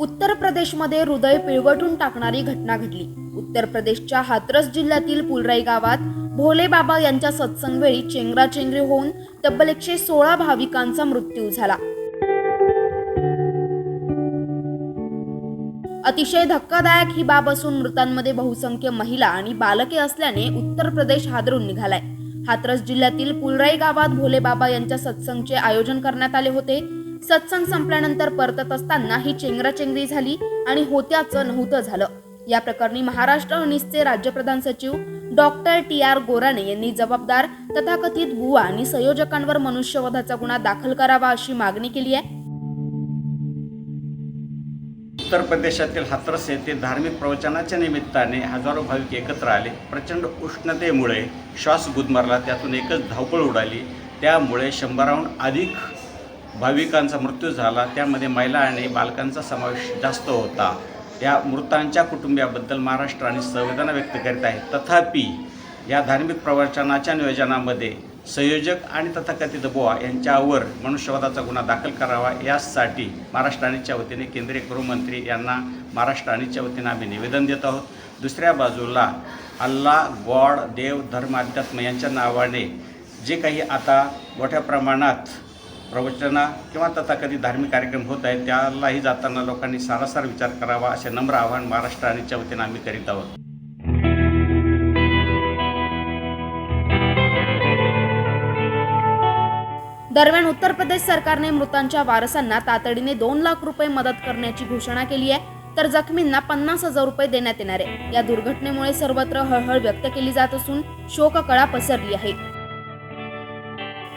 उत्तर प्रदेशमध्ये हृदय पिळवटून टाकणारी घटना घडली. उत्तर प्रदेशच्या हाथरस जिल्ह्यातील पुलराई गावात भोले बाबा यांच्या सत्संगवेळी चेंगराचेंगरी होऊन तब्बल एकशे सोळा भाविकांचा मृत्यू झाला. अतिशय धक्कादायक ही बाब असून मृतांमध्ये बहुसंख्य महिला आणि बालके असल्याने उत्तर प्रदेश हादरून निघालाय. हाथरस जिल्ह्यातील पुलराई गावात भोले बाबा यांच्या सत्संगचे आयोजन करण्यात आले होते. सत्संग संपल्यानंतर परतत असताना ही चेंगराचेंगरी झाली आणि होत्याचं नव्हतं झालं. या प्रकरणी महाराष्ट्र अनिसचे राज्यप्रधान सचिव डॉक्टर टी आर गोराणे यांनी जबाबदार तथाकथित बुवा आणि संयोजकांवर मनुष्यवधाचा गुन्हा दाखल करावा अशी मागणी केली आहे. उत्तर प्रदेशातील हाथरस येथे धार्मिक प्रवचनाच्या निमित्ताने हजारो भाविक एकत्र आले. प्रचंड उष्णतेमुळे श्वास गुदमरला त्यातून एकच धावपळ उडाली. त्यामुळे शंभराहून अधिक भाविकांचा मृत्यू झाला. त्यामध्ये महिला आणि बालकांचा समावेश जास्त होता. या मृतांच्या कुटुंबियाबद्दल महाराष्ट्राने संवेदना व्यक्त करीत आहे. तथापि या धार्मिक प्रवचनाच्या नियोजनामध्ये संयोजक आणि तथाकथित बोआ यांच्यावर मनुष्यवादाचा गुन्हा दाखल करावा यासाठी महाराष्ट्र आणीच्या वतीने केंद्रीय गृहमंत्री यांना महाराष्ट्र आणीच्या वतीने आम्ही निवेदन देत आहोत. दुसऱ्या बाजूला अल्ला गॉड देव धर्म अध्यात्म यांच्या नावाने जे काही आता मोठ्या प्रमाणात प्रवचना किंवा तथाकथित धार्मिक कार्यक्रम होत आहेत त्यालाही जाताना लोकांनी सारासार विचार करावा असे नम्र आवाहन महाराष्ट्र आणीच्या वतीने आम्ही करीत आहोत. दरम्यान उत्तर प्रदेश सरकारने मृतांच्या वारसांना तातडीने दोन लाख रुपये मदत करण्याची घोषणा केली आहे तर जखमींना पन्नास हजार रुपये देण्यात येणार आहे. या दुर्घटनेमुळे सर्वत्र हळहळ व्यक्त केली जात असून शोककळा पसरली आहे.